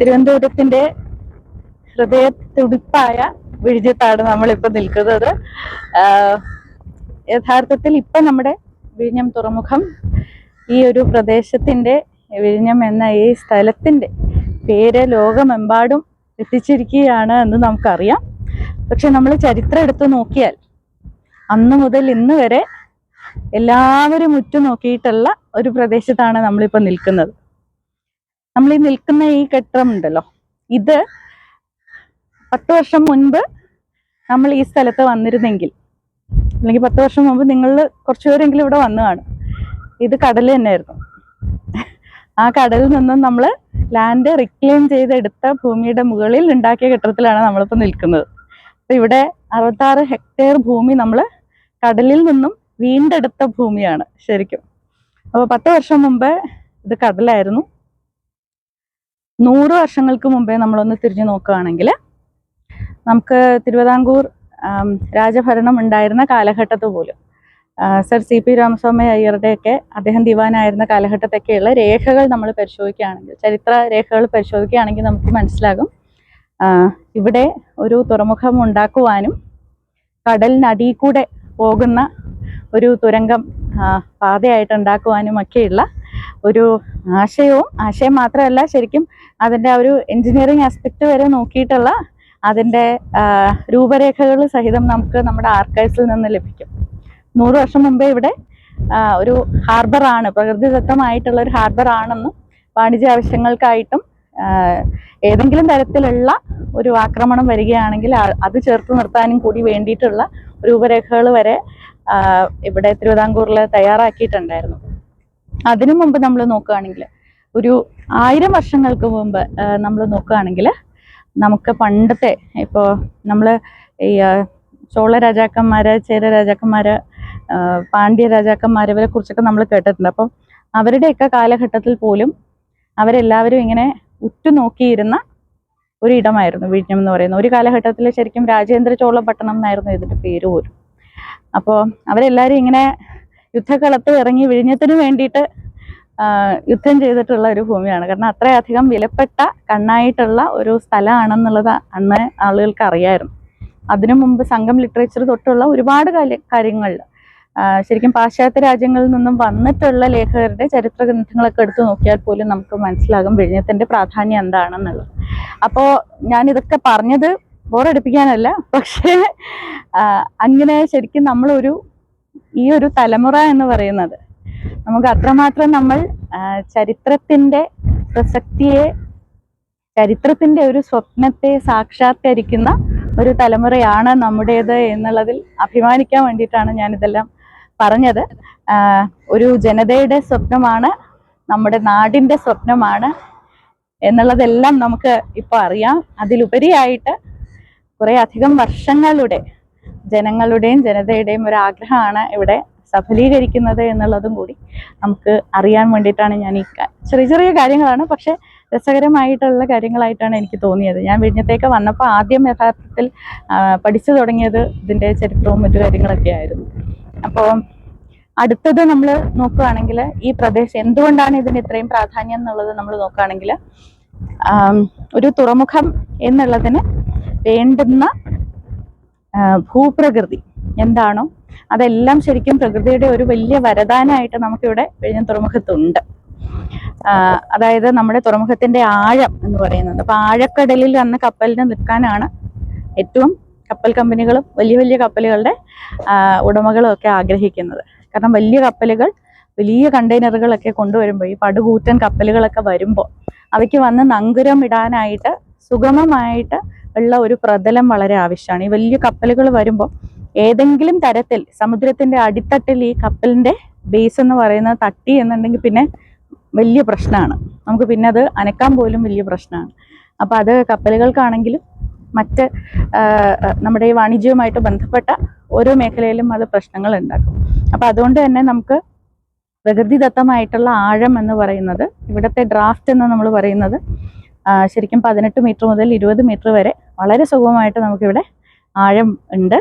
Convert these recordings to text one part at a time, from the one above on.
തിരുവനന്തപുരത്തിന്റെ ഹൃദയ തുടിപ്പായ വിഴിഞ്ഞത്താണ് നമ്മളിപ്പോ നിൽക്കുന്നത്. യഥാർത്ഥത്തിൽ ഇപ്പൊ നമ്മുടെ വിഴിഞ്ഞം തുറമുഖം ഈ ഒരു പ്രദേശത്തിന്റെ വിഴിഞ്ഞം എന്ന ഈ സ്ഥലത്തിന്റെ പേര് ലോകമെമ്പാടും എത്തിച്ചിരിക്കുകയാണ് എന്ന് നമുക്കറിയാം. പക്ഷെ നമ്മൾ ചരിത്രം എടുത്തു നോക്കിയാൽ അന്ന് മുതൽ ഇന്ന് വരെ എല്ലാവരും ഉറ്റുനോക്കിയിട്ടുള്ള ഒരു പ്രദേശത്താണ് നമ്മളിപ്പോൾ നിൽക്കുന്നത്. നമ്മൾ ഈ നിൽക്കുന്ന ഈ കെട്ടിടം ഉണ്ടല്ലോ ഇത് പത്ത് വർഷം മുൻപ് നമ്മൾ ഈ സ്ഥലത്ത് വന്നിരുന്നെങ്കിൽ അല്ലെങ്കിൽ പത്ത് വർഷം മുമ്പ് നിങ്ങൾ കുറച്ചു പേരെങ്കിലും ഇവിടെ വന്നു കാണും. ഇത് കടൽ തന്നെയായിരുന്നു. ആ കടലിൽ നിന്നും നമ്മൾ ലാൻഡ് റിക്ലെയിം ചെയ്തെടുത്ത ഭൂമിയുടെ മുകളിൽ ഉണ്ടാക്കിയ കെട്ടിടത്തിലാണ് നമ്മളിപ്പോൾ നിൽക്കുന്നത്. അപ്പം ഇവിടെ അറുപത്താറ് ഹെക്ടയർ ഭൂമി നമ്മൾ കടലിൽ നിന്നും വീണ്ടെടുത്ത ഭൂമിയാണ് ശരിക്കും. അപ്പോൾ പത്ത് വർഷം മുമ്പ് ഇത് കടലായിരുന്നു. നൂറ് വർഷങ്ങൾക്ക് മുമ്പേ നമ്മളൊന്ന് തിരിഞ്ഞു നോക്കുകയാണെങ്കിൽ നമുക്ക് തിരുവിതാംകൂർ രാജഭരണം ഉണ്ടായിരുന്ന കാലഘട്ടത്ത് പോലും സർ സി പി രാമസ്വാമി അയ്യരുടെയൊക്കെ അദ്ദേഹം ദിവാനായിരുന്ന കാലഘട്ടത്തൊക്കെയുള്ള രേഖകൾ നമ്മൾ പരിശോധിക്കുകയാണെങ്കിൽ ചരിത്ര രേഖകൾ പരിശോധിക്കുകയാണെങ്കിൽ നമുക്ക് മനസ്സിലാകും. ഇവിടെ ഒരു തുറമുഖം ഉണ്ടാക്കുവാനും കടലിനടിയിൽ കൂടെ പോകുന്ന ഒരു തുരങ്കം പാതയായിട്ട് ഉണ്ടാക്കുവാനും ഒക്കെയുള്ള ഒരു ആശയവും ആശയം മാത്രമല്ല ശരിക്കും അതിന്റെ ഒരു എൻജിനീയറിങ് ആസ്പെക്ട് വരെ നോക്കിയിട്ടുള്ള അതിന്റെ രൂപരേഖകൾ സഹിതം നമുക്ക് നമ്മുടെ ആർക്കൈവ്സിൽ നിന്ന് ലഭിക്കും. നൂറ് വർഷം മുമ്പേ ഇവിടെ ഒരു ഹാർബറാണ് പ്രകൃതിദത്തമായിട്ടുള്ള ഒരു ഹാർബറാണെന്നും വാണിജ്യ ആവശ്യങ്ങൾക്കായിട്ടും ഏതെങ്കിലും തരത്തിലുള്ള ഒരു ആക്രമണം വരികയാണെങ്കിൽ അത് ചേർത്ത് നിർത്താനും കൂടി വേണ്ടിയിട്ടുള്ള രൂപരേഖകൾ വരെ ഇവിടെ തിരുവിതാംകൂറിൽ തയ്യാറാക്കിയിട്ടുണ്ടായിരുന്നു. അതിനു മുമ്പ് നമ്മൾ നോക്കുകയാണെങ്കിൽ ഒരു ആയിരം വർഷങ്ങൾക്ക് മുമ്പ് നമ്മൾ നോക്കുകയാണെങ്കിൽ നമുക്ക് പണ്ടത്തെ ഇപ്പോൾ നമ്മൾ ഈ ചോള രാജാക്കന്മാര് ചേര രാജാക്കന്മാര് പാണ്ഡ്യ രാജാക്കന്മാർ ഇവരെ കുറിച്ചൊക്കെ നമ്മൾ കേട്ടിട്ടുണ്ട്. അപ്പം അവരുടെയൊക്കെ കാലഘട്ടത്തിൽ പോലും അവരെല്ലാവരും ഇങ്ങനെ ഉറ്റുനോക്കിയിരുന്ന ഒരു ഇടമായിരുന്നു വിഴിഞ്ഞം എന്ന് പറയുന്നത്. ഒരു കാലഘട്ടത്തിൽ ശരിക്കും രാജേന്ദ്ര ചോള പട്ടണം എന്നായിരുന്നു ഇതിന്റെ പേര് പോലും. അപ്പോൾ അവരെല്ലാവരും ഇങ്ങനെ യുദ്ധകളത്ത് ഇറങ്ങി വിഴിഞ്ഞത്തിന് വേണ്ടിയിട്ട് യുദ്ധം ചെയ്തിട്ടുള്ള ഒരു ഭൂമിയാണ്. കാരണം അത്രയധികം വിലപ്പെട്ട കണ്ണായിട്ടുള്ള ഒരു സ്ഥലമാണെന്നുള്ളത് അന്ന് ആളുകൾക്ക് അറിയായിരുന്നു. അതിനു മുമ്പ് സംഘം ലിറ്ററേച്ചർ തൊട്ടുള്ള ഒരുപാട് കാര്യങ്ങളിൽ ശരിക്കും പാശ്ചാത്യ രാജ്യങ്ങളിൽ നിന്നും വന്നിട്ടുള്ള ലേഖകരുടെ ചരിത്ര ഗ്രന്ഥങ്ങളൊക്കെ എടുത്തു നോക്കിയാൽ പോലും നമുക്ക് മനസ്സിലാകും വിഴിഞ്ഞത്തിന്റെ പ്രാധാന്യം എന്താണെന്നുള്ളത്. അപ്പോൾ ഞാൻ ഇതൊക്കെ പറഞ്ഞത് ബോറടിപ്പിക്കാനല്ല പക്ഷേ അങ്ങനെ ശരിക്കും നമ്മളൊരു ഈ ഒരു തലമുറ എന്ന് പറയുന്നത്. നമുക്ക് അത്രമാത്രം നമ്മൾ ചരിത്രത്തിന്റെ പ്രസക്തിയെ ചരിത്രത്തിന്റെ ഒരു സ്വപ്നത്തെ സാക്ഷാത്കരിക്കുന്ന ഒരു തലമുറയാണ് നമ്മുടേത് എന്നുള്ളതിൽ അഭിമാനിക്കാൻ വേണ്ടിയിട്ടാണ് ഞാനിതെല്ലാം പറഞ്ഞത്. ഒരു ജനതയുടെ സ്വപ്നമാണ് നമ്മുടെ നാടിന്റെ സ്വപ്നമാണ് എന്നുള്ളതെല്ലാം നമുക്ക് ഇപ്പോൾ അറിയാം. അതിലുപരിയായിട്ട് കുറേ അധികം വർഷങ്ങളുടെ ജനങ്ങളുടെയും ജനതയുടെയും ഒരു ആഗ്രഹമാണ് ഇവിടെ സഫലീകരിക്കുന്നത് എന്നുള്ളതും കൂടി നമുക്ക് അറിയാൻ വേണ്ടിയിട്ടാണ് ഞാൻ ഈ ചെറിയ ചെറിയ കാര്യങ്ങളാണ് പക്ഷെ രസകരമായിട്ടുള്ള കാര്യങ്ങളായിട്ടാണ് എനിക്ക് തോന്നിയത്. ഞാൻ വിഴിഞ്ഞത്തേക്ക് വന്നപ്പോൾ ആദ്യം യഥാർത്ഥത്തിൽ പഠിച്ചു തുടങ്ങിയത് ഇതിന്റെ ചരിത്രവും മറ്റു കാര്യങ്ങളൊക്കെ ആയിരുന്നു. അപ്പോൾ അടുത്തത് നമ്മൾ നോക്കുകയാണെങ്കിൽ ഈ പ്രദേശം എന്തുകൊണ്ടാണ് ഇതിന് ഇത്രയും പ്രാധാന്യം എന്നുള്ളത് നമ്മൾ നോക്കുകയാണെങ്കിൽ ഒരു തുറമുഖം എന്നുള്ളതിന് വേണ്ടുന്ന ഭൂപ്രകൃതി എന്താണോ അതെല്ലാം ശരിക്കും പ്രകൃതിയുടെ ഒരു വലിയ വരദാനമായിട്ട് നമുക്കിവിടെ വിഴിഞ്ഞം തുറമുഖത്തുണ്ട്. അതായത് നമ്മുടെ തുറമുഖത്തിന്റെ ആഴം എന്ന് പറയുന്നത്. അപ്പൊ ആഴക്കടലിൽ അന്ന് കപ്പലിന് നിൽക്കാനാണ് ഏറ്റവും കപ്പൽ കമ്പനികളും വലിയ വലിയ കപ്പലുകളുടെ ഉടമകളും ഒക്കെ ആഗ്രഹിക്കുന്നത്. കാരണം വലിയ കപ്പലുകൾ വലിയ കണ്ടെയ്നറുകളൊക്കെ കൊണ്ടുവരുമ്പോൾ ഈ പടുകൂറ്റൻ കപ്പലുകളൊക്കെ വരുമ്പോൾ അവയ്ക്ക് വന്ന് നങ്കുരം ഇടാനായിട്ട് സുഗമമായിട്ട് ഉള്ള ഒരു പ്രതലം വളരെ ആവശ്യമാണ്. ഈ വലിയ കപ്പലുകൾ വരുമ്പോൾ ഏതെങ്കിലും തരത്തിൽ സമുദ്രത്തിന്റെ അടിത്തട്ടിൽ ഈ കപ്പലിന്റെ ബേസ് എന്ന് പറയുന്നത് തട്ടി എന്നുണ്ടെങ്കിൽ പിന്നെ വലിയ പ്രശ്നമാണ്. നമുക്ക് പിന്നെ അത് അനക്കാൻ പോലും വലിയ പ്രശ്നമാണ്. അപ്പോൾ അത് കപ്പലുകൾക്കാണെങ്കിലും മറ്റ് നമ്മുടെ ഈ വാണിജ്യവുമായിട്ട് ബന്ധപ്പെട്ട ഓരോ മേഖലയിലും അത് പ്രശ്നങ്ങൾ ഉണ്ടാക്കും. അപ്പോൾ അതുകൊണ്ട് തന്നെ നമുക്ക് പ്രകൃതിദത്തമായിട്ടുള്ള ആഴം എന്ന് പറയുന്നത് ഇവിടുത്തെ ഡ്രാഫ്റ്റ് എന്ന് നമ്മൾ പറയുന്നത് ശരിക്കും പതിനെട്ട് മീറ്റർ മുതൽ ഇരുപത് മീറ്റർ വരെ വളരെ സുഗമമായിട്ട് നമുക്കിവിടെ ആഴം ഉണ്ട്.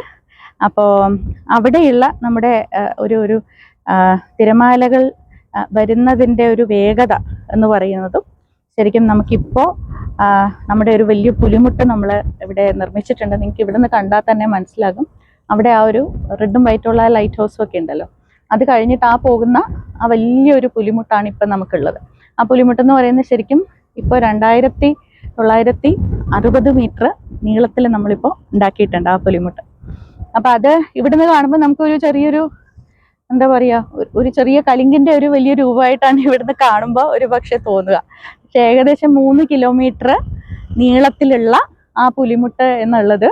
അപ്പോൾ അവിടെയുള്ള നമ്മുടെ ഒരു ഒരു തിരമാലകൾ വരുന്നതിന്റെ ഒരു വേഗത എന്ന് പറയുന്നതും ശരിക്കും നമുക്കിപ്പോൾ നമ്മുടെ ഒരു വലിയ പുലിമുട്ട് നമ്മൾ ഇവിടെ നിർമ്മിച്ചിട്ടുണ്ട്. നിങ്ങൾക്ക് ഇവിടുന്ന് കണ്ടാൽ തന്നെ മനസ്സിലാകും. അവിടെ ആ ഒരു റെഡും വൈറ്റുള്ള ലൈറ്റ് ഹൗസും ഒക്കെ ഉണ്ടല്ലോ. അത് കഴിഞ്ഞിട്ട് ആ പോകുന്ന ആ വലിയൊരു പുലിമുട്ടാണ് ഇപ്പം നമുക്കുള്ളത്. ആ പുലിമുട്ടെന്ന് പറയുന്നത് ശരിക്കും ഇപ്പോൾ രണ്ടായിരത്തി തൊള്ളായിരത്തി അറുപത് മീറ്റർ നീളത്തിൽ നമ്മളിപ്പോൾ ഉണ്ടാക്കിയിട്ടുണ്ട് ആ പുലിമുട്ട്. അപ്പം അത് ഇവിടുന്ന് കാണുമ്പോൾ നമുക്കൊരു ചെറിയൊരു എന്താ പറയുക ഒരു- ചെറിയ കലിങ്കിന്റെ ഒരു വലിയ രൂപമായിട്ടാണ് ഇവിടുന്ന് കാണുമ്പോൾ ഒരു പക്ഷെ തോന്നുക. പക്ഷെ ഏകദേശം മൂന്ന് കിലോമീറ്റർ നീളത്തിലുള്ള ആ പുലിമുട്ട് എന്നുള്ളത്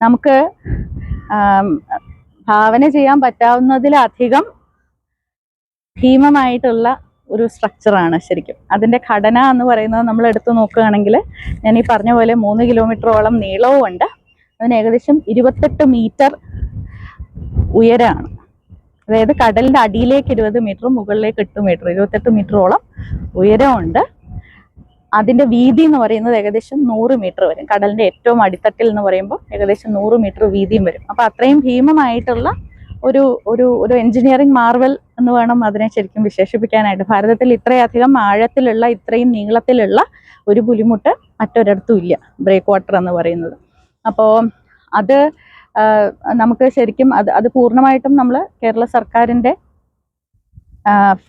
നമുക്ക് ഭാവന ചെയ്യാൻ പറ്റാവുന്നതിലധികം ഭീമമായിട്ടുള്ള ഒരു സ്ട്രക്ചറാണ് ശരിക്കും. അതിന്റെ ഘടന എന്ന് പറയുന്നത് നമ്മൾ എടുത്തു നോക്കുകയാണെങ്കിൽ ഞാൻ ഈ പറഞ്ഞ പോലെ മൂന്ന് കിലോമീറ്ററോളം നീളവും ഉണ്ട്. അതിന് ഏകദേശം ഇരുപത്തെട്ട് മീറ്റർ ഉയരമാണ്. അതായത് കടലിന്റെ അടിയിലേക്ക് ഇരുപത് മീറ്റർ മുകളിലേക്ക് എട്ട് മീറ്റർ ഇരുപത്തെട്ട് മീറ്ററോളം ഉയരമുണ്ട്. അതിന്റെ വീതി എന്ന് പറയുന്നത് ഏകദേശം നൂറ് മീറ്റർ വരും. കടലിന്റെ ഏറ്റവും അടിത്തട്ടിൽ എന്ന് പറയുമ്പോൾ ഏകദേശം നൂറ് മീറ്റർ വീതിയും വരും. അപ്പോൾ അത്രയും ഭീമമായിട്ടുള്ള ഒരു ഒരു ഒരു എഞ്ചിനീയറിംഗ് മാർവൽ എന്ന് വേണം അതിനെ ശരിക്കും വിശേഷിപ്പിക്കാനായിട്ട്. ഭാരതത്തിൽ ഇത്രയധികം ആഴത്തിലുള്ള ഇത്രയും നീളത്തിലുള്ള ഒരു പുലിമുട്ട് മറ്റൊരിടത്തും ഇല്ല. ബ്രേക്ക് വാട്ടർ എന്ന് പറയുന്നത്. അപ്പോൾ അത് നമുക്ക് ശരിക്കും അത് അത് പൂർണമായിട്ടും നമ്മൾ കേരള സർക്കാരിന്റെ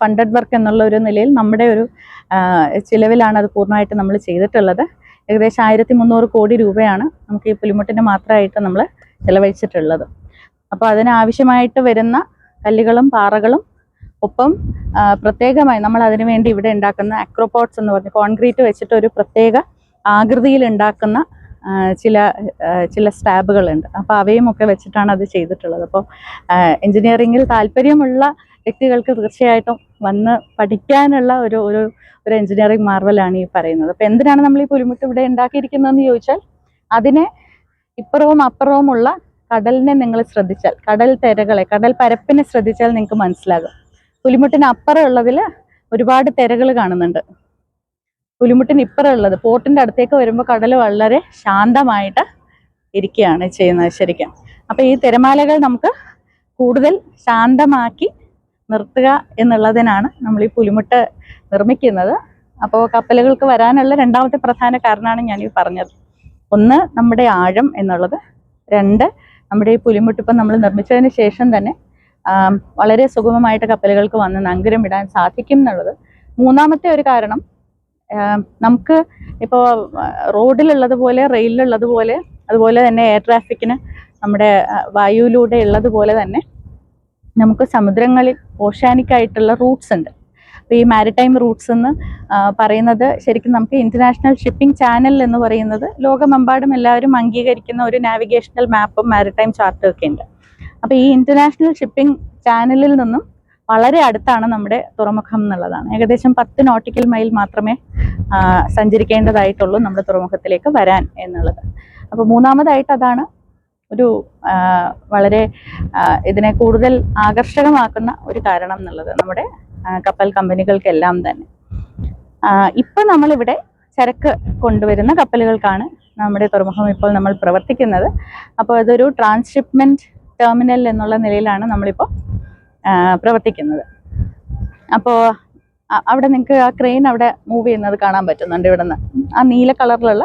ഫണ്ടഡ് വർക്ക് എന്നുള്ള ഒരു നിലയിൽ നമ്മുടെ ഒരു ചിലവിലാണ് അത് പൂർണമായിട്ട് നമ്മൾ ചെയ്തിട്ടുള്ളത്. ഏകദേശം ആയിരത്തി മുന്നൂറ് കോടി രൂപയാണ് നമുക്ക് ഈ പുലിമുട്ടിന് മാത്രമായിട്ട് നമ്മൾ ചിലവഴിച്ചിട്ടുള്ളത്. അപ്പോൾ അതിനാവശ്യമായിട്ട് വരുന്ന കല്ലുകളും പാറകളും ഒപ്പം പ്രത്യേകമായി നമ്മൾ അതിനു വേണ്ടി ഇവിടെ ഉണ്ടാക്കുന്ന അക്രോപോട്സ് എന്ന് പറഞ്ഞ് കോൺക്രീറ്റ് വെച്ചിട്ട് ഒരു പ്രത്യേക ആകൃതിയിൽ ഉണ്ടാക്കുന്ന ചില ചില സ്റ്റാബുകളുണ്ട് അപ്പോൾ അവയും ഒക്കെ വെച്ചിട്ടാണ് അത് ചെയ്തിട്ടുള്ളത്. അപ്പോൾ എൻജിനീയറിങ്ങിൽ താല്പര്യമുള്ള വ്യക്തികൾക്ക് തീർച്ചയായിട്ടും വന്ന് പഠിക്കാനുള്ള ഒരു ഒരു ഒരു എൻജിനീയറിങ് മാർവലാണ് ഈ പറയുന്നത്. അപ്പോൾ എന്തിനാണ് നമ്മൾ ഈ പുലിമുട്ട് ഇവിടെ ഉണ്ടാക്കിയിരിക്കുന്നതെന്ന് ചോദിച്ചാൽ അതിനെ ഇപ്പുറവും അപ്പുറവുമുള്ള കടലിനെ നിങ്ങൾ ശ്രദ്ധിച്ചാൽ കടൽ തിരകളെ കടൽ പരപ്പിനെ ശ്രദ്ധിച്ചാൽ നിങ്ങൾക്ക് മനസ്സിലാകും. പുലിമുട്ടിന് അപ്പുറം ഉള്ളതിൽ ഒരുപാട് തിരകൾ കാണുന്നുണ്ട്. പുലിമുട്ടിന് ഇപ്പുറമുള്ളത് ഉള്ളത് പോർട്ടിന്റെ അടുത്തേക്ക് വരുമ്പോൾ കടൽ വളരെ ശാന്തമായിട്ട് ഇരിക്കുകയാണ് ചെയ്യുന്നത് ശരിക്കും. അപ്പോൾ ഈ തിരമാലകൾ നമുക്ക് കൂടുതൽ ശാന്തമാക്കി നിർത്തുക എന്നുള്ളതിനാണ് നമ്മൾ ഈ പുലിമുട്ട് നിർമ്മിക്കുന്നത്. അപ്പോൾ കപ്പലുകൾക്ക് വരാനുള്ള രണ്ടാമത്തെ പ്രധാന കാരണമാണ് ഞാൻ പറഞ്ഞത്. ഒന്ന് നമ്മുടെ ആഴം എന്നുള്ളത്. രണ്ട് നമ്മുടെ ഈ പുലിമുട്ടിപ്പം നമ്മൾ നിർമ്മിച്ചതിന് ശേഷം തന്നെ വളരെ സുഗമമായിട്ട് കപ്പലുകൾക്ക് വന്ന് നങ്കരം ഇടാൻ സാധിക്കും എന്നുള്ളത്. മൂന്നാമത്തെ ഒരു കാരണം നമുക്ക് ഇപ്പോൾ റോഡിലുള്ളതുപോലെ റെയിലിലുള്ളതുപോലെ അതുപോലെ തന്നെ എയർ ട്രാഫിക്കിന് നമ്മുടെ വായുവിലൂടെ ഉള്ളതുപോലെ തന്നെ നമുക്ക് സമുദ്രങ്ങളിൽ ഓഷ്യാനിക് ആയിട്ടുള്ള റൂട്ട്സ് ഉണ്ട്. അപ്പോൾ ഈ മാരിടൈം റൂട്ട്സ് എന്ന് പറയുന്നത് ശരിക്കും നമുക്ക് ഇന്റർനാഷണൽ ഷിപ്പിംഗ് ചാനൽ എന്ന് പറയുന്നത് ലോകമെമ്പാടും എല്ലാവരും അംഗീകരിക്കുന്ന ഒരു നാവിഗേഷണൽ മാപ്പും മാരിടൈം ചാർട്ടും ഒക്കെ ഉണ്ട്. അപ്പോൾ ഈ ഇന്റർനാഷണൽ ഷിപ്പിംഗ് ചാനലിൽ നിന്നും വളരെ അടുത്താണ് നമ്മുടെ തുറമുഖം എന്നുള്ളതാണ്. ഏകദേശം പത്ത് നോട്ടിക്കൽ മൈൽ മാത്രമേ സഞ്ചരിക്കേണ്ടതായിട്ടുള്ളൂ നമ്മുടെ തുറമുഖത്തിലേക്ക് വരാൻ എന്നുള്ളത്. അപ്പോൾ മൂന്നാമതായിട്ട് അതാണ് ഒരു വളരെ ഇതിനെ കൂടുതൽ ആകർഷകമാക്കുന്ന ഒരു കാരണം എന്നുള്ളത് നമ്മുടെ കപ്പൽ കമ്പനികൾക്കെല്ലാം തന്നെ. ഇപ്പൊ നമ്മളിവിടെ ചരക്ക് കൊണ്ടുവരുന്ന കപ്പലുകൾക്കാണ് നമ്മുടെ തുറമുഖം ഇപ്പോൾ നമ്മൾ പ്രവർത്തിക്കുന്നത്. അപ്പോൾ ഇതൊരു ട്രാൻസ്ഷിപ്മെന്റ് ടെർമിനൽ എന്നുള്ള നിലയിലാണ് നമ്മളിപ്പോൾ പ്രവർത്തിക്കുന്നത്. അപ്പോൾ അവിടെ നിങ്ങൾക്ക് ആ ക്രെയിൻ അവിടെ മൂവ് ചെയ്യുന്നത് കാണാൻ പറ്റുന്നുണ്ട് ഇവിടെ നിന്ന് ആ നീല കളറിലുള്ള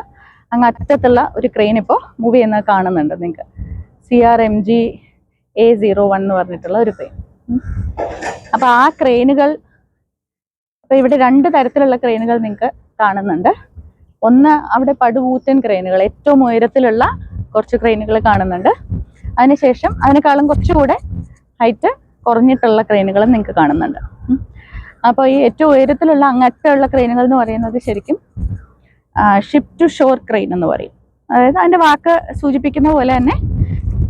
അങ്ങ് അറ്റത്തുള്ള ഒരു ക്രെയിൻ ഇപ്പോൾ മൂവ് ചെയ്യുന്നത് കാണുന്നുണ്ട് നിങ്ങൾക്ക് C R M G A zero one എന്ന് പറഞ്ഞിട്ടുള്ള ഒരു ക്രെയിൻ. അപ്പോൾ ആ ക്രെയിനുകൾ അപ്പോൾ ഇവിടെ രണ്ട് തരത്തിലുള്ള ക്രെയിനുകൾ നിങ്ങൾക്ക് കാണുന്നുണ്ട്. ഒന്ന് അവിടെ പടുകൂറ്റൻ ക്രെയിനുകൾ ഏറ്റവും ഉയരത്തിലുള്ള കുറച്ച് ക്രെയിനുകൾ കാണുന്നുണ്ട്. അതിനുശേഷം അതിനേക്കാളും കുറച്ചുകൂടെ ഹൈറ്റ് കുറഞ്ഞിട്ടുള്ള ക്രെയിനുകളും നിങ്ങൾക്ക് കാണുന്നുണ്ട്. അപ്പോൾ ഈ ഏറ്റവും ഉയരത്തിലുള്ള അങ്ങറ്റമുള്ള ക്രെയിനുകൾ എന്ന് പറയുന്നത് ശരിക്കും ഷിപ്പ് ടു ഷോർ ക്രെയിൻ എന്ന് പറയും. അതായത് അതിന്റെ വാക്ക് സൂചിപ്പിക്കുന്ന പോലെ തന്നെ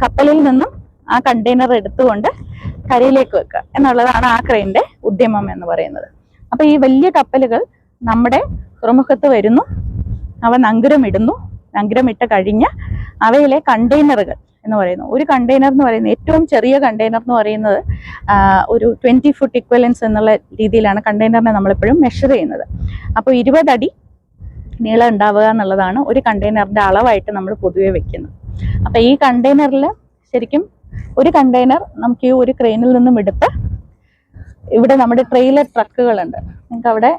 കപ്പലിൽ നിന്നും ആ കണ്ടെയ്നർ എടുത്തുകൊണ്ട് കരയിലേക്ക് വെക്കുക. എന്നുള്ളതാണ് ആ ക്രെയിന്റെ ഉദ്യമം എന്ന് പറയുന്നത്. അപ്പോൾ ഈ വലിയ കപ്പലുകൾ നമ്മുടെ തുറമുഖത്ത് വരുന്നു. അവ നങ്കുരമിടുന്നു. നങ്കുരമിട്ട് കഴിഞ്ഞ് അവയിലെ കണ്ടെയ്നറുകൾ എന്ന് പറയുന്നു. ഒരു കണ്ടെയ്നർ എന്ന് പറയുന്നത് ഏറ്റവും ചെറിയ കണ്ടെയ്നർ എന്ന് പറയുന്നത് ഒരു ട്വന്റി ഫുട്ട് ഇക്വലൻസ് എന്നുള്ള രീതിയിലാണ് കണ്ടെയ്നറിനെ നമ്മളെപ്പോഴും മെഷർ ചെയ്യുന്നത്. അപ്പോൾ ഇരുപതടി നീളം ഉണ്ടാവുക എന്നുള്ളതാണ് ഒരു കണ്ടെയ്നറിന്റെ അളവായിട്ട് നമ്മൾ പൊതുവെ വെക്കുന്നത്. അപ്പോൾ ഈ കണ്ടെയ്നറിൽ ശരിക്കും ഒരു കണ്ടെയ്നർ നമുക്ക് ഈ ഒരു ക്രെയിനിൽ നിന്നും എടുത്ത് ഇവിടെ നമ്മുടെ ട്രെയിലർ ട്രക്കുകളുണ്ട് നിങ്ങൾക്ക് അവിടെ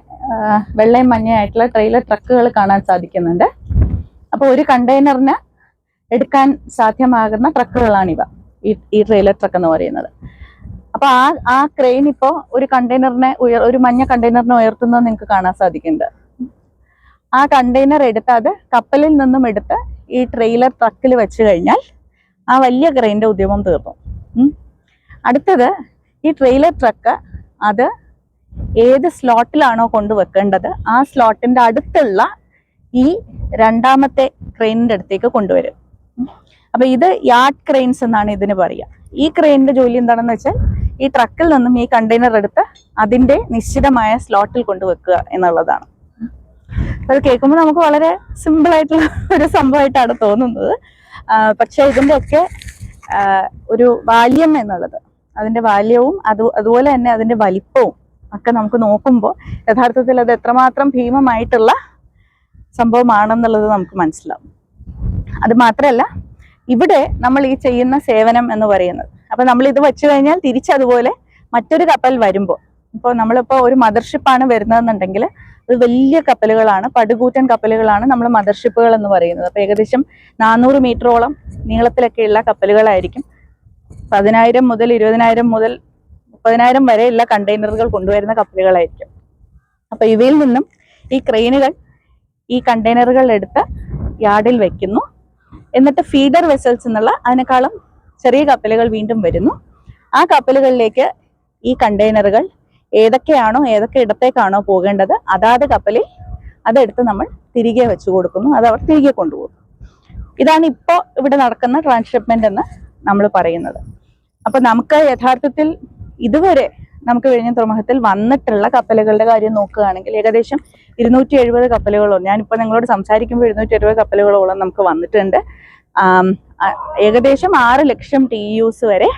വെള്ളയും മഞ്ഞയായിട്ടുള്ള ട്രെയിലർ ട്രക്കുകൾ കാണാൻ സാധിക്കുന്നുണ്ട്. അപ്പോൾ ഒരു കണ്ടെയ്നറിന് എടുക്കാൻ സാധ്യമാകുന്ന ട്രക്കുകളാണിവ ഈ ട്രെയിലർ ട്രക്ക് എന്ന് പറയുന്നത്. അപ്പൊ ആ ആ ക്രെയിൻ ഇപ്പോൾ ഒരു കണ്ടെയ്നറിനെ ഉയർ ഒരു മഞ്ഞ കണ്ടെയ്നറിനെ ഉയർത്തുന്നത് നിങ്ങൾക്ക് കാണാൻ സാധിക്കുന്നുണ്ട്. ആ കണ്ടെയ്നർ എടുത്ത് അത് കപ്പലിൽ നിന്നും എടുത്ത് ഈ ട്രെയിലർ ട്രക്കിൽ വെച്ച് കഴിഞ്ഞാൽ ആ വലിയ ക്രെയിന്റെ ഉദ്യമം തീർന്നു. അടുത്തത് ഈ ട്രെയിലർ ട്രക്ക് അത് ഏത് സ്ലോട്ടിലാണോ കൊണ്ടുവെക്കേണ്ടത് ആ സ്ലോട്ടിന്റെ അടുത്തുള്ള ഈ രണ്ടാമത്തെ ക്രെയിനിന്റെ അടുത്തേക്ക് കൊണ്ടുവരും. അപ്പം ഇത് യാർഡ് ക്രെയിൻസ് എന്നാണ് ഇതിന് പറയുക. ഈ ക്രെയിനിന്റെ ജോലി എന്താണെന്ന് വെച്ചാൽ ഈ ട്രക്കിൽ നിന്നും ഈ കണ്ടെയ്നർ എടുത്ത് അതിന്റെ നിശ്ചിതമായ സ്ലോട്ടിൽ കൊണ്ടുവെക്കുക എന്നുള്ളതാണ്. അത് കേൾക്കുമ്പോൾ നമുക്ക് വളരെ സിമ്പിൾ ആയിട്ടുള്ള ഒരു സംഭവമായിട്ടാണ് തോന്നുന്നത്. പക്ഷെ ഇതിന്റെ ഒക്കെ ഒരു ബാല്യം എന്നുള്ളത്. അതിന്റെ ബാല്യവും അത് അതുപോലെ തന്നെ അതിന്റെ വലിപ്പവും ഒക്കെ നമുക്ക് നോക്കുമ്പോൾ യഥാർത്ഥത്തിൽ അത് എത്രമാത്രം ഭീമമായിട്ടുള്ള സംഭവമാണെന്നുള്ളത് നമുക്ക് മനസ്സിലാവും. അത് മാത്രമല്ല ഇവിടെ നമ്മൾ ഈ ചെയ്യുന്ന സേവനം എന്ന് പറയുന്നത്. അപ്പൊ നമ്മൾ ഇത് വെച്ച് കഴിഞ്ഞാൽ തിരിച്ചതുപോലെ മറ്റൊരു കപ്പൽ വരുമ്പോൾ ഇപ്പോൾ നമ്മളിപ്പോൾ ഒരു മദർഷിപ്പാണ് വരുന്നതെന്നുണ്ടെങ്കിൽ അത് വലിയ കപ്പലുകളാണ് പടുകൂറ്റൻ കപ്പലുകളാണ് നമ്മൾ മദർഷിപ്പുകൾ എന്ന് പറയുന്നത്. അപ്പോൾ ഏകദേശം നാനൂറ് മീറ്ററോളം നീളത്തിലൊക്കെയുള്ള കപ്പലുകളായിരിക്കും. പതിനായിരം മുതൽ ഇരുപതിനായിരം മുതൽ മുപ്പതിനായിരം വരെയുള്ള കണ്ടെയ്നറുകൾ കൊണ്ടുവരുന്ന കപ്പലുകളായിരിക്കും. അപ്പോൾ ഇവയിൽ നിന്നും ഈ ക്രെയിനുകൾ ഈ കണ്ടെയ്നറുകൾ എടുത്ത് യാർഡിൽ വെക്കുന്നു. എന്നിട്ട് ഫീഡർ വെസൽസ് എന്നുള്ള അതിനേക്കാളും ചെറിയ കപ്പലുകൾ വീണ്ടും വരുന്നു. ആ കപ്പലുകളിലേക്ക് ഈ കണ്ടെയ്നറുകൾ ഏതൊക്കെയാണോ ഏതൊക്കെ ഇടത്തേക്കാണോ പോകേണ്ടത് അതാത് കപ്പലിൽ അതെടുത്ത് നമ്മൾ തിരികെ വെച്ചു കൊടുക്കുന്നു അത് അവർ തിരികെ കൊണ്ടുപോകും ഇതാണ് ഇപ്പോൾ ഇവിടെ നടക്കുന്ന ട്രാൻസ്ഷിപ്മെന്റ് എന്ന് നമ്മൾ പറയുന്നത്. അപ്പൊ നമുക്ക് യഥാർത്ഥത്തിൽ ഇതുവരെ നമുക്ക് വിഴിഞ്ഞ തുറമുഖത്തിൽ വന്നിട്ടുള്ള കപ്പലുകളുടെ കാര്യം നോക്കുകയാണെങ്കിൽ ഏകദേശം ഇരുന്നൂറ്റി എഴുപത് കപ്പലുകളോളം ഞാനിപ്പോൾ നിങ്ങളോട് സംസാരിക്കുമ്പോൾ ഇരുന്നൂറ്റി എഴുപത് കപ്പലുകളോളം നമുക്ക് വന്നിട്ടുണ്ട്. ഏകദേശം ആറ് ലക്ഷം ടി യുസ് വരെ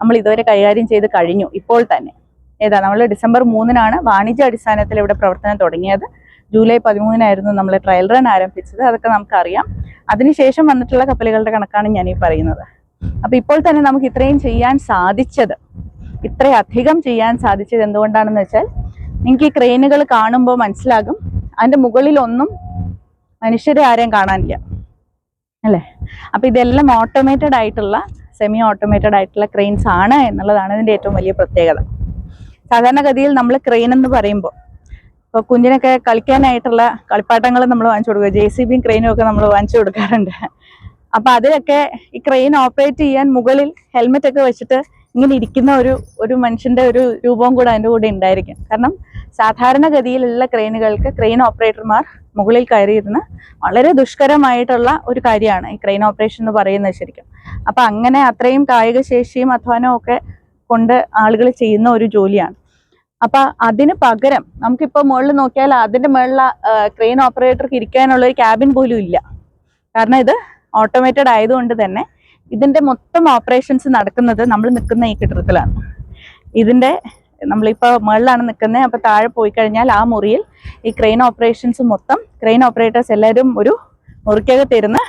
നമ്മൾ ഇതുവരെ കൈകാര്യം ചെയ്ത് കഴിഞ്ഞു ഇപ്പോൾ തന്നെ. ഏതാ നമ്മൾ ഡിസംബർ മൂന്നിനാണ് വാണിജ്യ അടിസ്ഥാനത്തിൽ ഇവിടെ പ്രവർത്തനം തുടങ്ങിയത്. ജൂലൈ പതിമൂന്നിനായിരുന്നു നമ്മൾ ട്രയൽ റൺ ആരംഭിച്ചത്. അതൊക്കെ നമുക്കറിയാം. അതിനുശേഷം വന്നിട്ടുള്ള കപ്പലുകളുടെ കണക്കാണ് ഞാൻ ഈ പറയുന്നത്. അപ്പൊ ഇപ്പോൾ തന്നെ നമുക്ക് ഇത്രയും ചെയ്യാൻ സാധിച്ചത് ഇത്രയധികം ചെയ്യാൻ സാധിച്ചത് എന്തുകൊണ്ടാണെന്ന് വെച്ചാൽ നിങ്ങൾക്ക് ഈ ക്രെയിനുകൾ കാണുമ്പോൾ മനസ്സിലാകും. അതിന്റെ മുകളിലൊന്നും മനുഷ്യരെ ആരെയും കാണാനില്ല. അല്ലേ? അപ്പൊ ഇതെല്ലാം ഓട്ടോമേറ്റഡ് ആയിട്ടുള്ള സെമി ഓട്ടോമേറ്റഡ് ആയിട്ടുള്ള ക്രെയിൻസ് ആണ് എന്നുള്ളതാണ് ഇതിന്റെ ഏറ്റവും വലിയ പ്രത്യേകത. സാധാരണഗതിയിൽ നമ്മൾ ക്രെയിൻ എന്ന് പറയുമ്പോൾ ഇപ്പോൾ കുഞ്ഞിനൊക്കെ കളിക്കാനായിട്ടുള്ള കളിപ്പാട്ടങ്ങൾ നമ്മൾ വാങ്ങിച്ചു കൊടുക്കുക. ജെ സി ബിയും ക്രെയിനും ഒക്കെ നമ്മൾ വാങ്ങിച്ചു കൊടുക്കാറുണ്ട്. അപ്പൊ അതിലൊക്കെ ഈ ക്രെയിൻ ഓപ്പറേറ്റ് ചെയ്യാൻ മുകളിൽ ഹെൽമെറ്റ് ഒക്കെ വെച്ചിട്ട് ഇങ്ങനെ ഇരിക്കുന്ന ഒരു ഒരു മനുഷ്യന്റെ ഒരു രൂപവും കൂടെ അതിന്റെ കൂടെ ഉണ്ടായിരിക്കും. കാരണം സാധാരണഗതിയിലുള്ള ക്രെയിനുകൾക്ക് ക്രെയിൻ ഓപ്പറേറ്റർമാർ മുകളിൽ കയറിയിരുന്ന് വളരെ ദുഷ്കരമായിട്ടുള്ള ഒരു കാര്യമാണ് ഈ ക്രെയിൻ ഓപ്പറേഷൻ എന്ന് പറയുന്നത് ശരിക്കും. അപ്പൊ അങ്ങനെ അത്രയും കായിക ശേഷിയും അധ്വാനവും ഒക്കെ കൊണ്ട് ആളുകൾ ചെയ്യുന്ന ഒരു ജോലിയാണ്. അപ്പൊ അതിന് പകരം നമുക്കിപ്പോ മുകളിൽ നോക്കിയാൽ അതിന്റെ മുകളിൽ ക്രെയിൻ ഓപ്പറേറ്റർക്ക് ഇരിക്കാനുള്ള ഒരു ക്യാബിൻ പോലും ഇല്ല. കാരണം ഇത് ഓട്ടോമേറ്റഡ് ആയതുകൊണ്ട് തന്നെ ഇതിന്റെ മൊത്തം ഓപ്പറേഷൻസ് നടക്കുന്നത് നമ്മൾ നിൽക്കുന്ന ഈ കെട്ടിടത്തിലാണ്. ഇതിന്റെ നമ്മളിപ്പോ മുകളിലാണ് നിൽക്കുന്നത്. അപ്പൊ താഴെ പോയി കഴിഞ്ഞാൽ ആ മുറിയിൽ ഈ ക്രെയിൻ ഓപ്പറേഷൻസ് മൊത്തം ക്രെയിൻ ഓപ്പറേറ്റേഴ്സ് എല്ലാവരും ഒരു മുറിക്കകത്തിരുന്ന്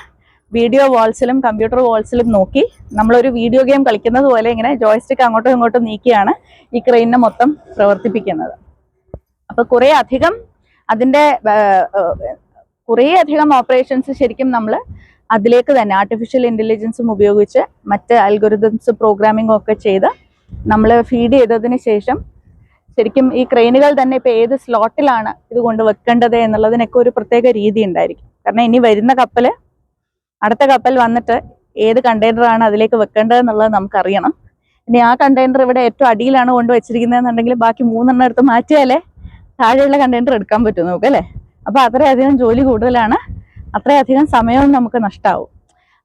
വീഡിയോ വാൾസിലും കമ്പ്യൂട്ടർ വാൾസിലും നോക്കി നമ്മളൊരു വീഡിയോ ഗെയിം കളിക്കുന്നത് പോലെ ഇങ്ങനെ ജോയ്സ്റ്റിക്ക് അങ്ങോട്ടും ഇങ്ങോട്ടും നീക്കിയാണ് ഈ ക്രെയിനിനെ മൊത്തം പ്രവർത്തിപ്പിക്കുന്നത്. അപ്പോൾ കുറെ അധികം അതിന്റെ കുറേ അധികം ഓപ്പറേഷൻസ് ശരിക്കും നമ്മൾ അതിലേക്ക് തന്നെ ആർട്ടിഫിഷ്യൽ ഇന്റലിജൻസും ഉപയോഗിച്ച് മറ്റ് അൽഗോരിതംസ് പ്രോഗ്രാമിംഗും ഒക്കെ ചെയ്ത് നമ്മൾ ഫീഡ് ചെയ്തതിന് ശേഷം ശരിക്കും ഈ ക്രെയിനുകൾ തന്നെ ഇപ്പൊ ഏത് സ്ലോട്ടിലാണ് ഇത് കൊണ്ട് വെക്കേണ്ടത് എന്നുള്ളതിനൊക്കെ ഒരു പ്രത്യേക രീതി ഉണ്ടായിരിക്കും. കാരണം ഇനി വരുന്ന കപ്പൽ അടുത്ത കപ്പൽ വന്നിട്ട് ഏത് കണ്ടെയ്നറാണ് അതിലേക്ക് വെക്കേണ്ടത് എന്നുള്ളത് നമുക്കറിയണം. ഇനി ആ കണ്ടെയ്നർ ഇവിടെ ഏറ്റവും അടിയിലാണ് കൊണ്ട് വെച്ചിരിക്കുന്നതെന്നുണ്ടെങ്കിൽ ബാക്കി മൂന്നെണ്ണം എടുത്ത് മാറ്റിയാലേ താഴെയുള്ള കണ്ടെയ്നർ എടുക്കാൻ പറ്റും നമുക്ക് അല്ലേ? അപ്പോൾ അത്രയധികം ജോലി കൂടുതലാണ്. അത്രയധികം സമയവും നമുക്ക് നഷ്ടമാവും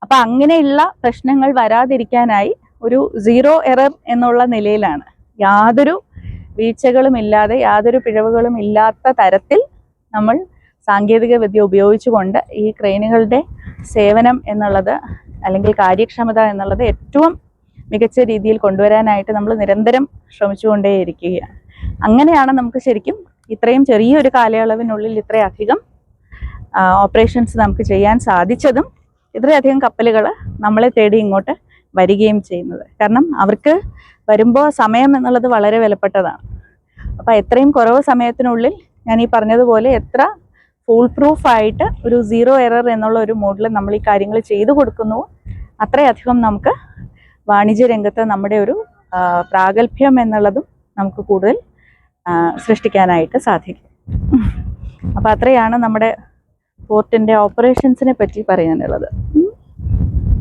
അപ്പം അങ്ങനെയുള്ള പ്രശ്നങ്ങൾ വരാതിരിക്കാനായി ഒരു സീറോ എറർ എന്നുള്ള നിലയിലാണ്. യാതൊരു വീഴ്ചകളും ഇല്ലാതെ യാതൊരു പിഴവുകളും ഇല്ലാത്ത തരത്തിൽ നമ്മൾ സാങ്കേതിക വിദ്യ ഉപയോഗിച്ചുകൊണ്ട് ഈ ക്രെയിനുകളുടെ സേവനം എന്നുള്ളത് അല്ലെങ്കിൽ കാര്യക്ഷമത എന്നുള്ളത് ഏറ്റവും മികച്ച രീതിയിൽ കൊണ്ടുവരാനായിട്ട് നമ്മൾ നിരന്തരം ശ്രമിച്ചുകൊണ്ടേയിരിക്കുകയാണ്. അങ്ങനെയാണ് നമുക്ക് ശരിക്കും ഇത്രയും ചെറിയൊരു കാലയളവിനുള്ളിൽ ഇത്രയധികം ഓപ്പറേഷൻസ് നമുക്ക് ചെയ്യാൻ സാധിച്ചതും ഇത്രയധികം കപ്പലുകൾ നമ്മളെ തേടി ഇങ്ങോട്ട് വരികയും ചെയ്യുന്നത്. കാരണം അവർക്ക് വരുമ്പോൾ സമയം എന്നുള്ളത് വളരെ വിലപ്പെട്ടതാണ്. അപ്പോൾ എത്രയും കുറവ് സമയത്തിനുള്ളിൽ ഞാൻ ഈ പറഞ്ഞതുപോലെ എത്ര ഫുൾ പ്രൂഫ് ആയിട്ട് ഒരു സീറോ എറർ എന്നുള്ള ഒരു മോഡിൽ നമ്മൾ ഈ കാര്യങ്ങൾ ചെയ്തു കൊടുക്കുന്നു. അത്രയധികം നമുക്ക് വാണിജ്യ രംഗത്ത് നമ്മുടെ ഒരു പ്രാഗൽഭ്യം എന്നുള്ളതും നമുക്ക് കൂടുതൽ സൃഷ്ടിക്കാനായിട്ട് സാധിക്കും. അപ്പോൾ അത്രയാണ് നമ്മുടെ പോർട്ടിന്റെ ഓപ്പറേഷൻസിനെ പറ്റി പറയാനുള്ളത്.